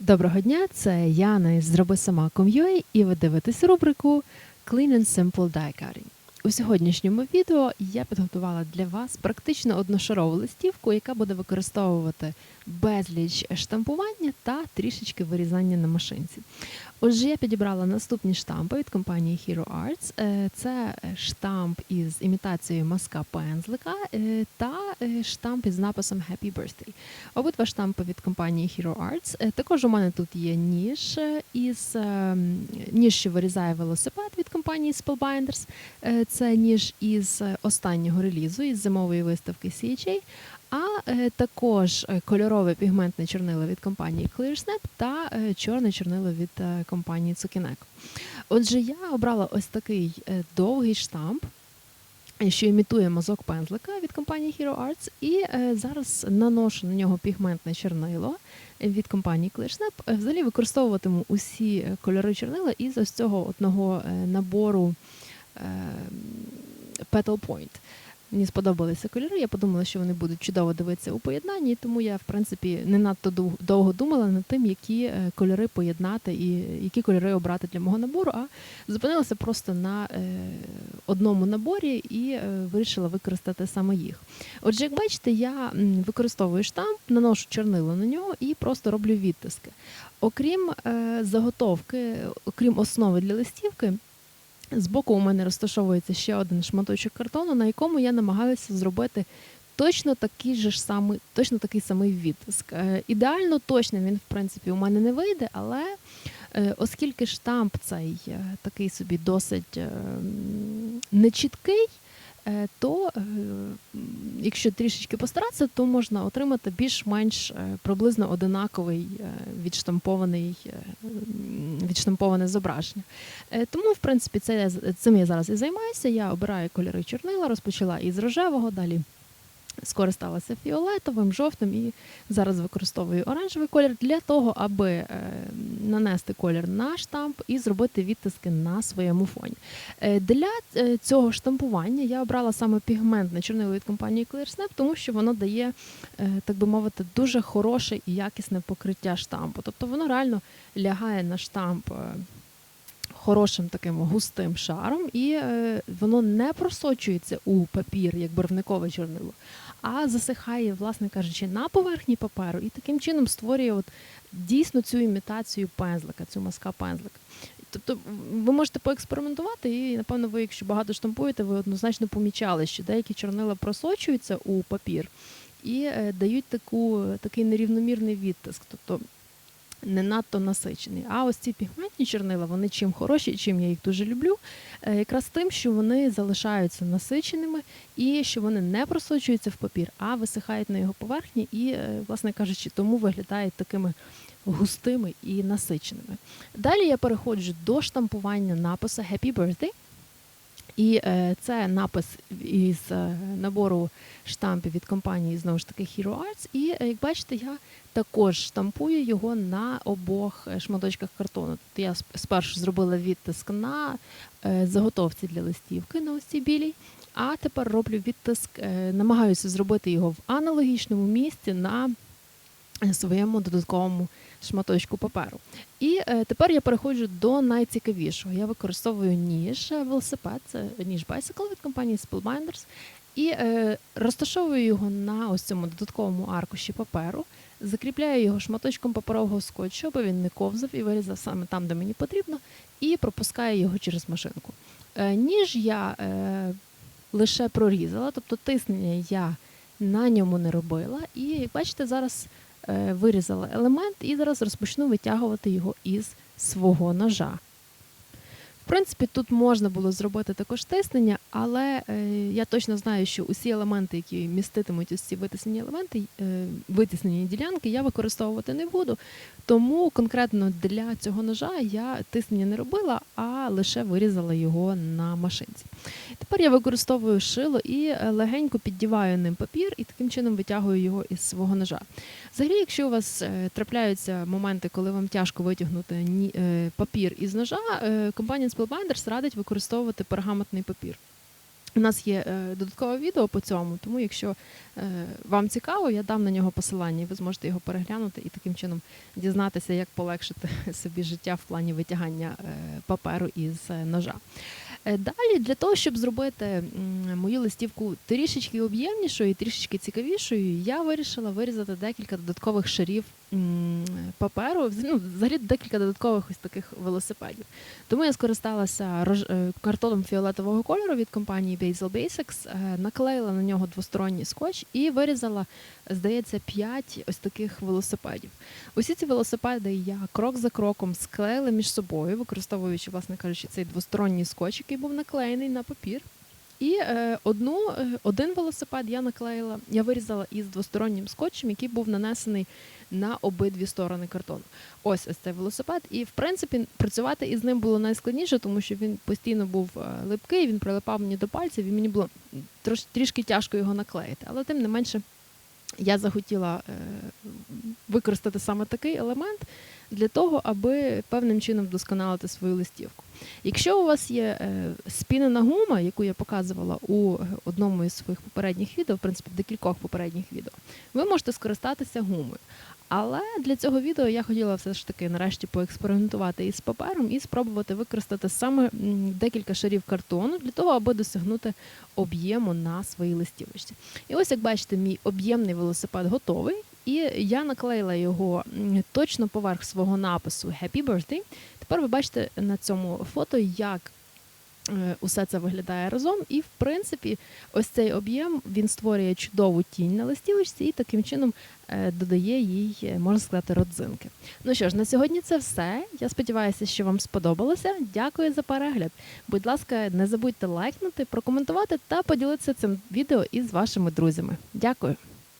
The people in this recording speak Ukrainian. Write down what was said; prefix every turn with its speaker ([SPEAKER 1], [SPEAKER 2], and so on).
[SPEAKER 1] Доброго дня, це Яна із Зроби сама ком'ює і ви дивитесь рубрику Clean and Simple Die. У сьогоднішньому відео я підготувала для вас практично одношарову листівку, яка буде використовувати безліч штампування та трішечки вирізання на машинці. Отже, я підібрала наступні штампи від компанії Hero Arts. Е, Це штамп із імітацією мазка пензлика е, та е, штамп із написом Happy Birthday. Обидва штампи від компанії Hero Arts. Е, Також у мене тут є ніж е, із е, ніж, що вирізає велосипед від компанії Spellbinders. Е, Це ніж із е, останнього релізу із зимової виставки CHA. А е, також е, кольорове пігментне чорнило від компанії ClearSnap та е, чорне чорнило від компанії Tsukineko. Отже, я обрала ось такий довгий штамп, що імітує мазок пензлика від компанії Hero Arts, і е, зараз наношу на нього пігментне чорнило від компанії ClearSnap. Взагалі використовуватиму усі кольори чорнила із ось цього одного набору е, Petal Point. Мені сподобалися кольори. Я подумала, що вони будуть чудово дивитися у поєднанні, тому я, в принципі, не надто дов- довго думала над тим, які е, кольори поєднати і які кольори обрати для мого набору, а зупинилася просто на е, одному наборі і е, вирішила використати саме їх. Отже, як бачите, я використовую штамп, наношу чорнило на нього і просто роблю відтиски. Окрім заготовки, окрім основи для листівки, Збоку у мене розташовується ще один шматочок картону, на якому я намагаюся зробити точно такий же ж самий, точно такий самий відтиск. Е, Ідеально точно він, в принципі, у мене не вийде, але е, оскільки штамп цей е, такий собі досить е, нечіткий, то е, якщо трішечки постаратися, то можна отримати більш-менш е, приблизно одинаковий е, відштампований, е, відштамповане зображення. Е, Тому, в принципі, це цим я зараз і займаюся. Я обираю кольори чорнила, розпочала із рожевого, далі скористалася фіолетовим, жовтим і зараз використовую оранжевий колір для того, аби е, нанести колір на штамп і зробити відтиски на своєму фоні. Е, Для е, цього штампування я обрала саме пігментне чорнило від компанії ClearSnap, тому що воно дає, так би мовити, дуже хороше і якісне покриття штампу. Тобто воно реально лягає на штамп. Хорошим таким густим шаром, і е, воно не просочується у папір як барвникове чорнило, а засихає, власне кажучи, на поверхні паперу і таким чином створює от дійсно цю імітацію пензлика, цю маска пензлика. Тобто ви можете поекспериментувати, і напевно, ви, якщо багато штампуєте, ви однозначно помічали, що деякі чорнила просочуються у папір і е, дають таку, такий нерівномірний відтиск. Тобто не надто насичений. А ось ці пігментні чорнила, вони чим хороші, чим я їх дуже люблю, е, якраз тим, що вони залишаються насиченими і що вони не просочуються в папір, а висихають на його поверхні і, е, власне кажучи, тому виглядають такими густими і насиченими. Далі я переходжу до штампування напису Happy Birthday. І е, це напис із е, набору штампів від компанії знову ж таки Hero Arts. І е, як бачите, я також штампую його на обох шматочках картону. Тобто я спершу зробила відтиск на заготовці для листівки на ось цій білій, а тепер роблю відтиск, намагаюся зробити його в аналогічному місці на своєму додатковому шматочку паперу. І е, тепер я переходжу до найцікавішого. Я використовую ніж е, велосипед, це ніж Bicycle від компанії Spellbinders, і е, розташовую його на ось цьому додатковому аркуші паперу, закріпляю його шматочком паперового скотчу, аби він не ковзав і вирізав саме там, де мені потрібно, і пропускаю його через машинку. Е, ніж я е, лише прорізала, тобто тиснення я на ньому не робила. І бачите, зараз вирізала елемент і зараз розпочну витягувати його із свого ножа. В принципі, тут можна було зробити також тиснення, але е, я точно знаю, що усі елементи, які міститимуть ці витиснені елементи, е, витіснені ділянки, я використовувати не буду. Тому конкретно для цього ножа я тиснення не робила, а лише вирізала його на машинці. Тепер я використовую шило і е, легенько піддіваю ним папір і таким чином витягую його із свого ножа. Взагалі, якщо у вас е, трапляються моменти, коли вам тяжко витягнути е, папір із ножа, е, компанія Spellbinders радить використовувати пергаментний папір. У нас є додаткове відео по цьому, тому якщо вам цікаво, я дам на нього посилання, і ви зможете його переглянути і таким чином дізнатися, як полегшити собі життя в плані витягання паперу із ножа. Е, Далі для того, щоб зробити мою листівку трішечки об'ємнішою і трішечки цікавішою, я вирішила вирізати декілька додаткових шарів паперу, ну, взагалі декілька додаткових ось таких велосипедів. Тому я скористалася е, картоном фіолетового кольору від компанії Basil Basics, е, наклеїла на нього двосторонній скотч і вирізала, здається, 5 ось таких велосипедів. Усі ці велосипеди я крок за кроком склеїла між собою, використовуючи, власне кажучи, цей двосторонній скотч, який був наклеєний на папір. І е, одну, е, один велосипед я наклеїла, я вирізала із двостороннім скотчем, який був нанесений на обидві сторони картону. Ось ось цей велосипед. І в принципі працювати із ним було найскладніше, тому що він постійно був е, липкий, він прилипав мені до пальців, і мені було трош, трішки тяжко його наклеїти. Але тим не менше я захотіла е, використати саме такий елемент для того, аби певним чином вдосконалити свою листівку. Якщо у вас є е, спінена гума, яку я показувала у одному із своїх попередніх відео, в принципі, в декількох попередніх відео, ви можете скористатися гумою. Але для цього відео я хотіла все ж таки нарешті поекспериментувати із папером і спробувати використати саме декілька шарів картону для того, аби досягнути об'єму на своїй листівочці. І ось, як бачите, мій об'ємний велосипед готовий. І я наклеїла його точно поверх свого напису Happy Birthday. Тепер ви бачите на цьому фото, як е, усе це виглядає разом. І, в принципі, ось цей об'єм він створює чудову тінь на листівочці і таким чином е, додає їй, е, можна сказати, родзинки. Ну що ж, на сьогодні це все. Я сподіваюся, що вам сподобалося. Дякую за перегляд. Будь ласка, не забудьте лайкнути, прокоментувати та поділитися цим відео із вашими друзями. Дякую.